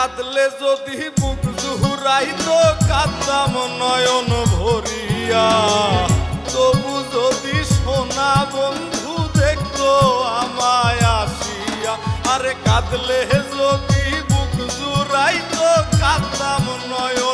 যদি বুক জুহুরাইতো কাঁদতাম নয়ন ভরিয়া। তবু যদি সোনা বন্ধু দেখতো আমায় আসিয়া। আরে কাঁদলে যদি বুক জুড়াইতো কাঁদতাম নয়ন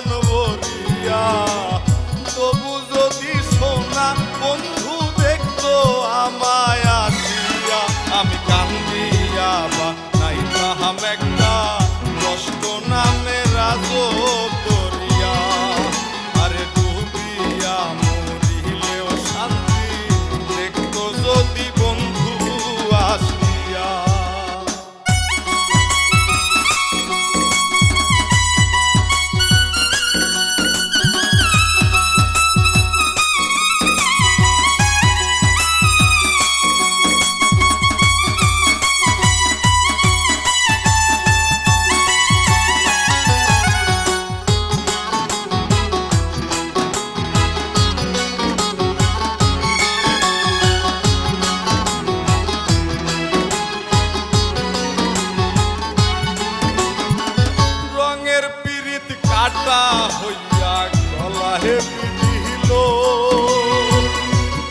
হইয়া গলাহে বিধিল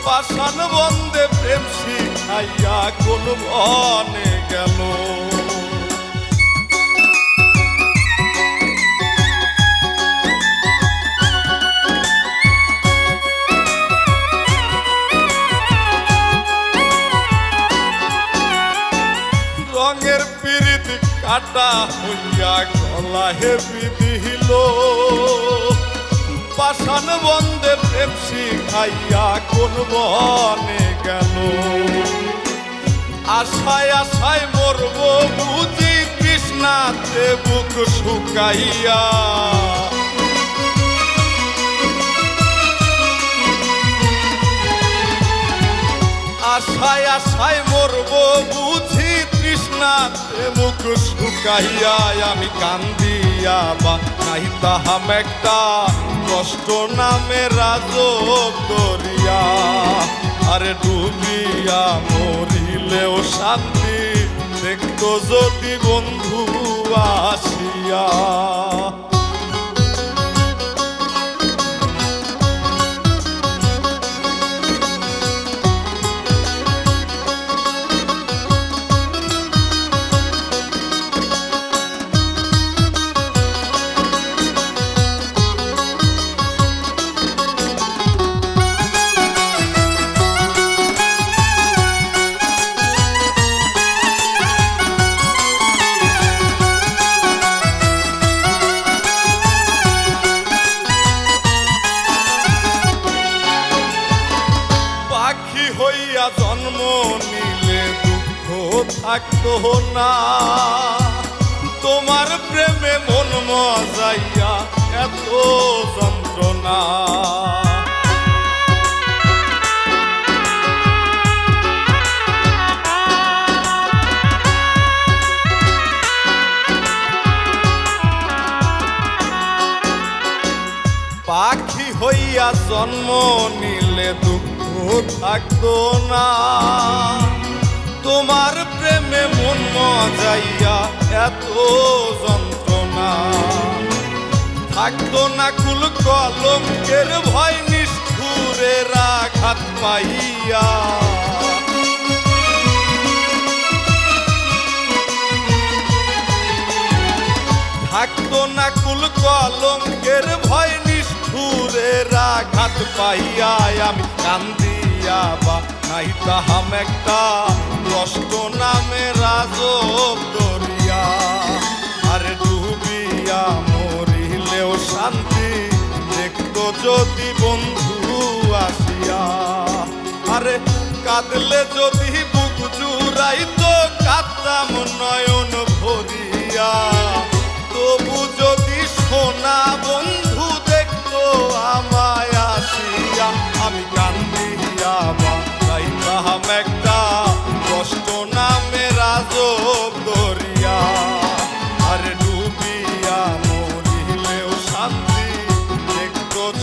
পাষাণ বন্দে প্রেম শিখাইয়া কোন মনে গেল। কাটা হইয়া গলা হেবি দিল পাষাণ বন্দে প্রেম শিখাইয়া কোন বনে গেল। আশায় আশায় মরব বুঝি কৃষ্ণাতে বুক শুকাইয়া। আশায় আশায় মরব বুঝি তৃষ্ণাতে মুখ শুকাইয়া আমি কান্দিয়া বা নাই তাহাম একটা কষ্ট নামে রাজ করিয়া। আরে ডুবিয়া মরিলেও শান্তি দেখতো যদি বন্ধু আসিয়া। থাকতো না। তোমার প্রেমে মন মজাইয়া এত যন্ত্রণা। পাখি হইয়া জন্ম নিলে দুঃখ থাকতো না। তোমার প্রেমে মন মজাইয়া এত যন্ত্রণা। থাকতো না কুল কলঙ্কের ভয় নিষ্ঠুরের আঘাত পাইয়া। থাকতো না কুল কলঙ্কের ভয় নিষ্ঠুরের আঘাত পাইয়া। আমি কান্দিয়া বা নাই তাহাম একটা কষ্ট নামে রাজ দরিয়া আরে ডুবিয়া মরিলেও শান্তি দেখতো যদি বন্ধু আসিয়া। আরে কাঁদলে যদি বুক জুড়াইতো, কাঁদতাম নয়ন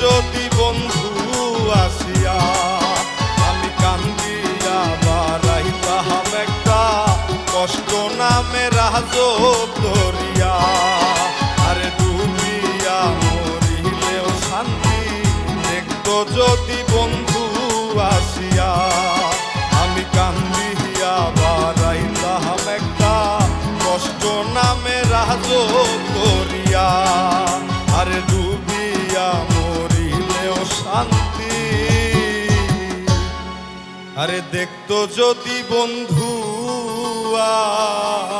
যদি বন্ধু আসিয়া, আমি কান্দিয়া বারাই তাহাম একটা কষ্ট নামে রাজ ধরিয়া। আরে ডুবিয়া মরিলেও শান্তি দেখতো যদি বন্ধু আসিয়া, আমি কান্দিয়া বারাই তাহাম একটা কষ্ট নামে রাজ ধরিয়া। আরে ডুবি শান্তি। আরে দেখতো যদি বন্ধু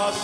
আস